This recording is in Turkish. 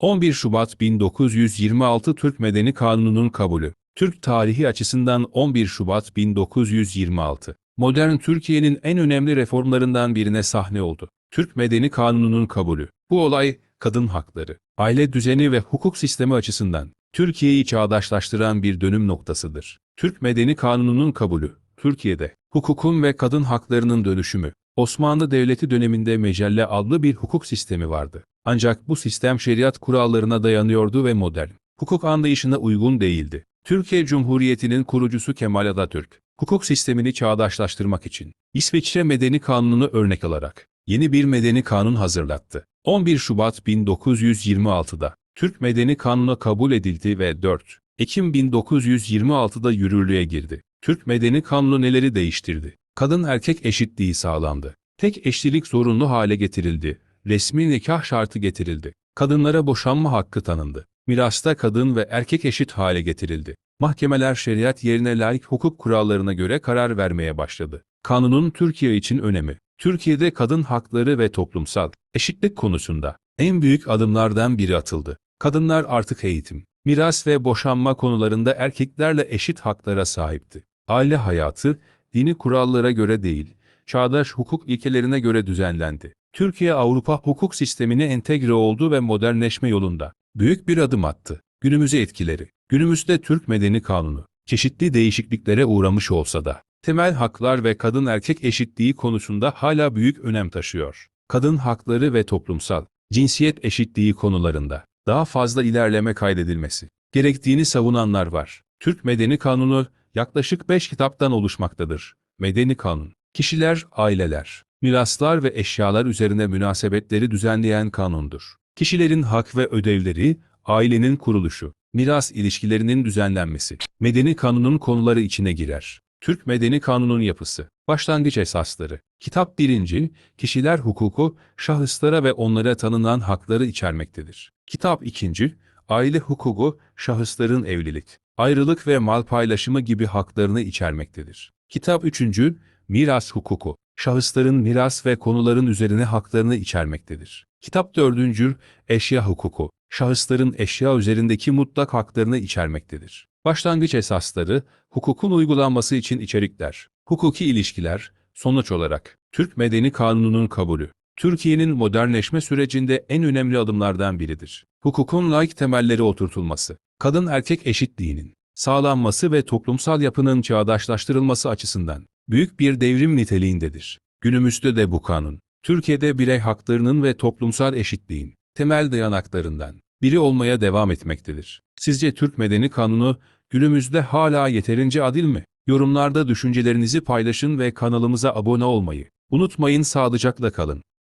11 Şubat 1926 Türk Medeni Kanunu'nun kabulü. Türk tarihi açısından 11 Şubat 1926. Modern Türkiye'nin en önemli reformlarından birine sahne oldu. Türk Medeni Kanunu'nun kabulü. Bu olay, kadın hakları, aile düzeni ve hukuk sistemi açısından Türkiye'yi çağdaşlaştıran bir dönüm noktasıdır. Türk Medeni Kanunu'nun kabulü, Türkiye'de hukukun ve kadın haklarının dönüşümü. Osmanlı Devleti döneminde Mecelle adlı bir hukuk sistemi vardı. Ancak bu sistem şeriat kurallarına dayanıyordu ve modern hukuk anlayışına uygun değildi. Türkiye Cumhuriyeti'nin kurucusu Kemal Atatürk, hukuk sistemini çağdaşlaştırmak için İsviçre Medeni Kanunu'nu örnek alarak yeni bir medeni kanun hazırlattı. 11 Şubat 1926'da Türk Medeni Kanunu kabul edildi ve 4 Ekim 1926'da yürürlüğe girdi. Türk Medeni Kanunu neleri değiştirdi? Kadın erkek eşitliği sağlandı. Tek eşlilik zorunlu hale getirildi. Resmi nikah şartı getirildi. Kadınlara boşanma hakkı tanındı. Mirasta kadın ve erkek eşit hale getirildi. Mahkemeler şeriat yerine layık hukuk kurallarına göre karar vermeye başladı. Kanunun Türkiye için önemi. Türkiye'de kadın hakları ve toplumsal eşitlik konusunda en büyük adımlardan biri atıldı. Kadınlar artık eğitim, miras ve boşanma konularında erkeklerle eşit haklara sahipti. Aile hayatı, dini kurallara göre değil, çağdaş hukuk ilkelerine göre düzenlendi. Türkiye Avrupa hukuk sistemine entegre oldu ve modernleşme yolunda büyük bir adım attı. Günümüze etkileri. Günümüzde Türk Medeni Kanunu çeşitli değişikliklere uğramış olsa da temel haklar ve kadın erkek eşitliği konusunda hala büyük önem taşıyor. Kadın hakları ve toplumsal cinsiyet eşitliği konularında daha fazla ilerleme kaydedilmesi gerektiğini savunanlar var. Türk Medeni Kanunu yaklaşık 5 kitaptan oluşmaktadır. Medeni Kanun, kişiler, aileler, miraslar ve eşyalar üzerine münasebetleri düzenleyen kanundur. Kişilerin hak ve ödevleri, ailenin kuruluşu, miras ilişkilerinin düzenlenmesi, medeni kanunun konuları içine girer. Türk Medeni Kanunun yapısı, başlangıç esasları, kitap 1. Kişiler hukuku, şahıslara ve onlara tanınan hakları içermektedir. Kitap 2. Aile hukuku, şahısların evlilik, ayrılık ve mal paylaşımı gibi haklarını içermektedir. Kitap 3. Miras hukuku, şahısların miras ve konuların üzerine haklarını içermektedir. Kitap 4. Eşya hukuku, şahısların eşya üzerindeki mutlak haklarını içermektedir. Başlangıç esasları, hukukun uygulanması için içerikler, hukuki ilişkiler, sonuç olarak Türk Medeni Kanunu'nun kabulü, Türkiye'nin modernleşme sürecinde en önemli adımlardan biridir. Hukukun laik temelleri oturtulması, kadın erkek eşitliğinin sağlanması ve toplumsal yapının çağdaşlaştırılması açısından büyük bir devrim niteliğindedir. Günümüzde de bu kanun, Türkiye'de birey haklarının ve toplumsal eşitliğin temel dayanaklarından biri olmaya devam etmektedir. Sizce Türk Medeni Kanunu günümüzde hala yeterince adil mi? Yorumlarda düşüncelerinizi paylaşın ve kanalımıza abone olmayı unutmayın sağlıcakla kalın.